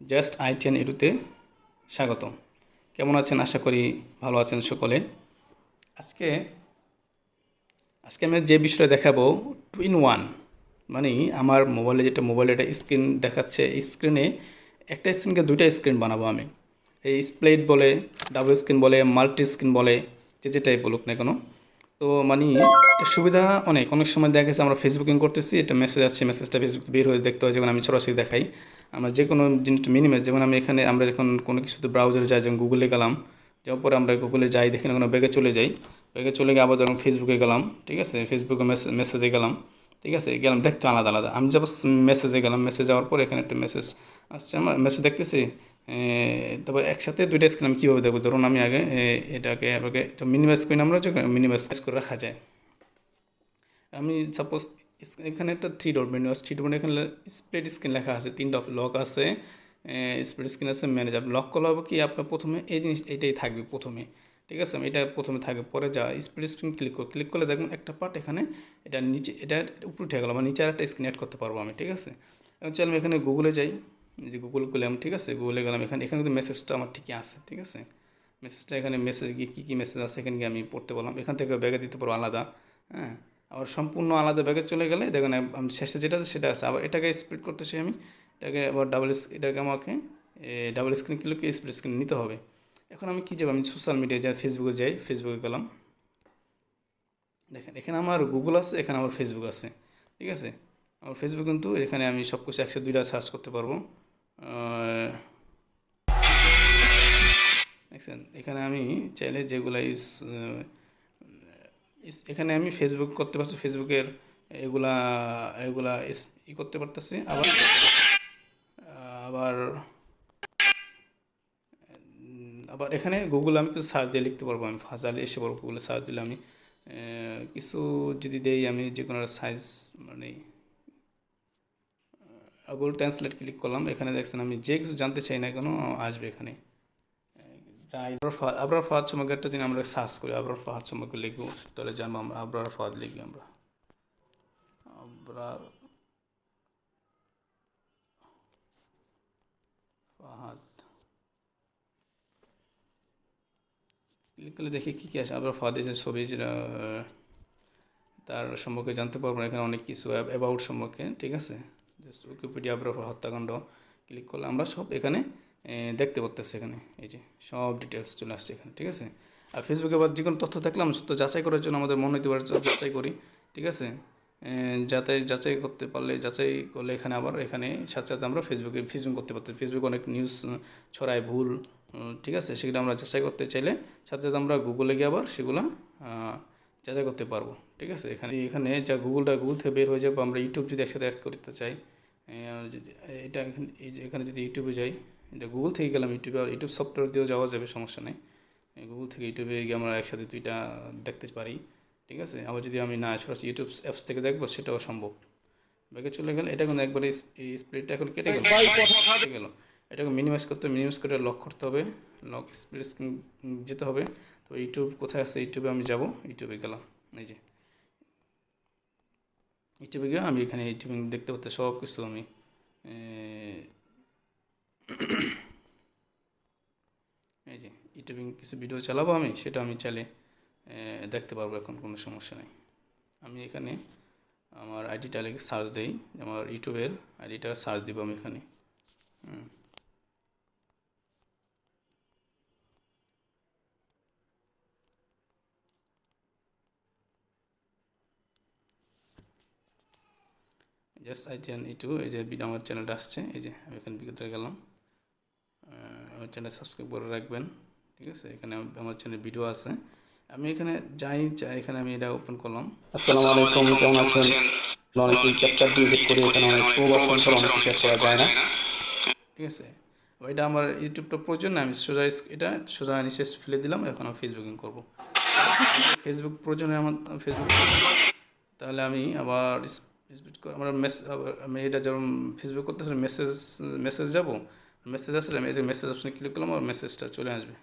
Just I ITN এডুতে স্বাগতম। কেমন আছেন? আশা করি ভালো আছেন সকলে। আজকে আজকে আমি যে বিষয়টা দেখাবো টু ইন ওয়ান মানে আমার মোবাইলে যেটা মোবাইলে একটা স্ক্রিন দেখাচ্ছে স্ক্রিনে একটা স্ক্রিনকে দুইটা স্ক্রিন বানাবো আমি। এই স্প্লেট বলে ডাবল স্ক্রিন বলে মাল্টি স্ক্রিন বলে, যে যেটাই বলুক না কেন। তো মানে এটা সুবিধা অনেক। অনেক সময় দেখা গেছে আমরা ফেসবুকিং করতেছি এটা মেসেজ আসছে মেসেজটা ফেসবুক বের হয়ে দেখতে হয়, যখন আমি সরাসরি দেখাই। আমরা যে কোনো জিনিসটা মিনিমাইজ যেমন আমি এখানে আমরা যখন কোনো কিছুতে ব্রাউজারে যাই, যেমন গুগলে গেলাম, যাওয়ার পরে আমরা গুগলে যাই, দেখি না কোনো ব্যাগে চলে যাই। ব্যাগে চলে গিয়ে আবার যখন ফেসবুকে গেলাম, ঠিক আছে? ফেসবুকে মেসেজে গেলাম, ঠিক আছে? গেলাম, দেখতে আলাদা আলাদা। আমি যাব মেসেজে গেলাম মেসেজ যাওয়ার পর এখানে একটা মেসেজ আসছে, আমার মেসেজ দেখতেছি তারপর একসাথে দুইটা স্ক্রিন আমি কীভাবে দেখব? ধরুন আমি আগে এটাকে আগে মিনিমাইজ করি আমরা মিনিমাইজ করে রাখা যায়। আমি সাপোজ এখানে একটা থ্রি ডট মেনু আছে থ্রি ডট মেনু এখানে স্প্লিট স্ক্রিন লেখা আছে তিনটা লক আছে স্প্লিট স্ক্রিন আছে ম্যানেজ ম্যানেজার লক করলে হবে কি, আপনার প্রথমে এই জিনিস, এইটাই থাকবে প্রথমে, ঠিক আছে? এটা প্রথমে থাকবে, পরে যা স্প্লিট স্ক্রিন ক্লিক করে ক্লিক করলে দেখবেন একটা পার্ট এখানে এটা নিচে, এটা উপরে উঠে গেলো মানে নিচে আর একটা স্ক্রিন অ্যাড করতে পারব আমি, ঠিক আছে? এখন চল আমি এখানে গুগলে যাই যে গুগল করলাম ঠিক আছে? গুগলে গেলাম, এখানে এখানে কিন্তু মেসেজটা আমার ঠিকই আছে, ঠিক আছে? মেসেজটা এখানে মেসেজ গিয়ে কী কী মেসেজ আছে, এখানে গিয়ে আমি পড়তে বললাম, এখান থেকে ব্যাগে দিতে পারব আলাদা হ্যাঁ? আবার সম্পূর্ণ আলাদা ব্যাগে চলে গেলে দেখেন শেষে যেটা আছে সেটা আছে। আবার এটাকে স্প্লিট করতেছি আমি, এটাকে আবার ডাবল এটাকে আমাকে ডাবল স্ক্রিন কিলোকে স্প্লিট স্ক্রিন নিতে হবে। এখন আমি কী যাব? আমি সোশ্যাল মিডিয়ায় যাই ফেসবুকে যাই ফেসবুকে গেলাম। দেখেন, এখানে আমার গুগল আছে, এখানে আমার ফেসবুক আছে। ঠিক আছে? আমার ফেসবুক কিন্তু এখানে আমি সব কিছু একসাথে দুইটা সার্চ করতে পারব। দেখছেন? এখানে আমি চাইলে যেগুলো এখানে আমি ফেসবুক করতে পারছি ফেসবুকের এগুলা এগুলা ই করতে পারতেছি। আবার আবার আবার এখানে গুগল আমি কিছু সার্চ দিয়ে লিখতে পারব, আমি ফাজালে এসে পারব গুগলে সার্চ দিলে আমি কিছু যদি দেই আমি যে কোনো সাইজ মানে গুগল ট্রান্সলেট ক্লিক করলাম, এখানে দেখছেন আমি যে কিছু জানতে চাই না কেন, আসবে এখানে। যাই আবরার ফাহাদ একটা দিন আমরা সার্চ করি, আবরার ফাহাদ সম্পর্কে লিখব, তাহলে জানব আমরা আবরার ফাহাদ লিখবি আমরা। আবরার ফাহাদ। ক্লিক করলে দেখি কী কী আছে। আবরার ফাহাদ এসে ছবি তার সম্পর্কে জানতে পারব এখানে অনেক কিছু অ্যাবাউট সম্পর্কে, ঠিক আছে? জাস্ট উইকিপিডিয়া আবরার হত্যাকাণ্ড ক্লিক করলে আমরা সব এখানে দেখতে পারতেছি এখানে। এই যে, সব ডিটেলস চলে আসছে এখানে, ঠিক আছে? আর ফেসবুকে আবার যে কোনো তথ্য আমরা তো যাচাই করার জন্য আমাদের মনে হতে পারে যাচাই করি, ঠিক আছে? যাতে যাচাই করতে পারলে, যাচাই করলে এখানে আবার এখানে সাথে সাথে আমরা ফেসবুকে ফেসবুক করতে পারতেছি। ফেসবুক অনেক নিউজ ছড়ায় ভুল ঠিক আছে? সেগুলো আমরা যাচাই করতে চাইলে সাথে সাথে আমরা গুগলে গিয়ে আবার সেগুলো যাচাই করতে পারব, ঠিক আছে? এখানে এখানে যা গুগলটা গুগল থেকে বের হয়ে যাব, আমরা ইউটিউব যদি একসাথে অ্যাড করতে চাই এটা এখানে এখানে যদি ইউটিউবে যাই এটা গুগল থেকে গেলাম ইউটিউবে আর ইউটিউব সফটওয়্যার দিয়েও যাওয়া যাবে সমস্যা নেই। গুগল থেকে ইউটিউবে গিয়ে আমরা একসাথে দুইটা দেখতে পারি ঠিক আছে? আবার যদি আমি না সরাসরি ইউটিউব অ্যাপস থেকে দেখব সেটাও সম্ভব। ব্যাগে চলে গেলে এটা কিন্তু একবারে স্প্লিটটা এখন কেটে গেল। কেটে গেল। এটাকে মিনিমাইজ করতে হবে মিনিমাইজ করে লক করতে হবে। লক স্প্লিট স্ক্রিন যেতে হবে। তো ইউটিউব কোথায় আছে? ইউটিউবে আমি যাব ইউটিউবে গেলাম। এই যে। ইউটিউবে গিয়ে আমি এখানে ইউটিউবে দেখতে পাচ্ছি সব কিছু আমি ইউটিউবে কিছু ভিডিও চালাবো আমি, সেটা আমি চাইলে দেখতে পারব, এখন কোনো সমস্যা নেই। আমি এখানে আমার আইডিটা লিখে সার্চ দিই, আমার ইউটিউবের আইডিটা সার্চ দিব আমি এখানে। জাস্ট আই চ্যান ইউটিউব এই যে আমার চ্যানেলটা আসছে, এই যে আমি এখানে ভিতরে গেলাম। আমার চ্যানেল সাবস্ক্রাইব করে রাখবেন। ঠিক আছে? এখানে আমার চ্যানেল ভিডিও আছে। আমি এখানে যাই চাই এখানে আমি এটা ওপেন করলাম। আসসালামু আলাইকুম কেমন আছেন? অনেকেই ক্যাপচার দিয়ে এডিট করে এখানে অনেক প্রো ভার্সন ছাড়া অনেক add করা যায় না। ঠিক আছে? এটা আমার ইউটিউবটা প্রয়োজন না আমি সোজা এটা সোজা নিচে ফেলে দিলাম এখন আমি ফেসবুকিং করব। ফেসবুক প্রয়োজনে আমার ফেসবুক তাহলে আমি আবার আমার মেসেজ আমি এটা যেমন ফেসবুক করতে মেসেজ মেসেজ যাব মেসেজ আসলে আমি এই যে মেসেজ অপশানে ক্লিক করলাম আর মেসেজটা চলে আসবে।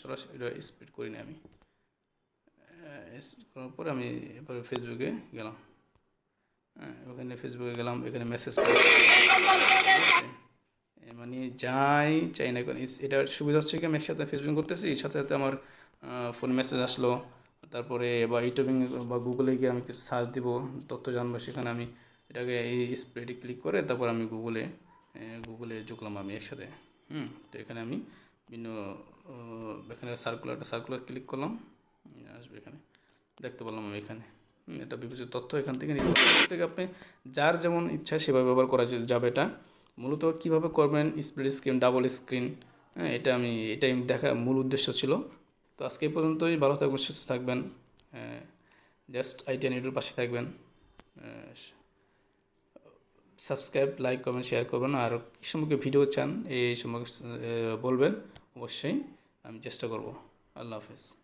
সরাসরি স্পিড করি না আমি। স্পিড করার পরে আমি এবার ফেসবুকে গেলাম। হ্যাঁ ওখানে ফেসবুকে গেলাম, এখানে মেসেজ মানে যাই, চাই না কেন এটার সুবিধা হচ্ছে কি আমি একসাথে ফেসবুক করতেছি, সাথে সাথে আমার ফোন মেসেজ আসলো। তারপরে বা ইউটিউবিং বা গুগলে গিয়ে আমি কিছু সার্চ দিব, তথ্য জানব, সেখানে আমি এটাকে এই স্প্রেডে ক্লিক করে তারপর আমি গুগলে গুগলে ঢুকলাম আমি একসাথে। হুম, তো এখানে আমি বিভিন্ন এখানে সার্কুলারটা সার্কুলার ক্লিক করলাম আসবে এখানে। দেখতে পারলাম আমি এখানে। এটা বিভিন্ন তথ্য এখান থেকে নিতে থেকে আপনি যার যেমন ইচ্ছা সেভাবে ব্যবহার করা যাবে এটা। মূলত কীভাবে করবেন স্প্লিট স্ক্রিন ডাবল স্ক্রিন হ্যাঁ এটা আমি, এটাই দেখা, মূল উদ্দেশ্য ছিল। তো আজকে পর্যন্তই, ভালো থাকবেন, সুস্থ থাকবেন জাস্ট আইটিএন ইউটিউব পাশে থাকবেন সাবস্ক্রাইব লাইক কমেন্ট শেয়ার করবেন। আর কী সম্পর্কে ভিডিও চান, এই সম্পর্কে বলবেন, অবশ্যই আমি চেষ্টা করব। আল্লাহ হাফেজ।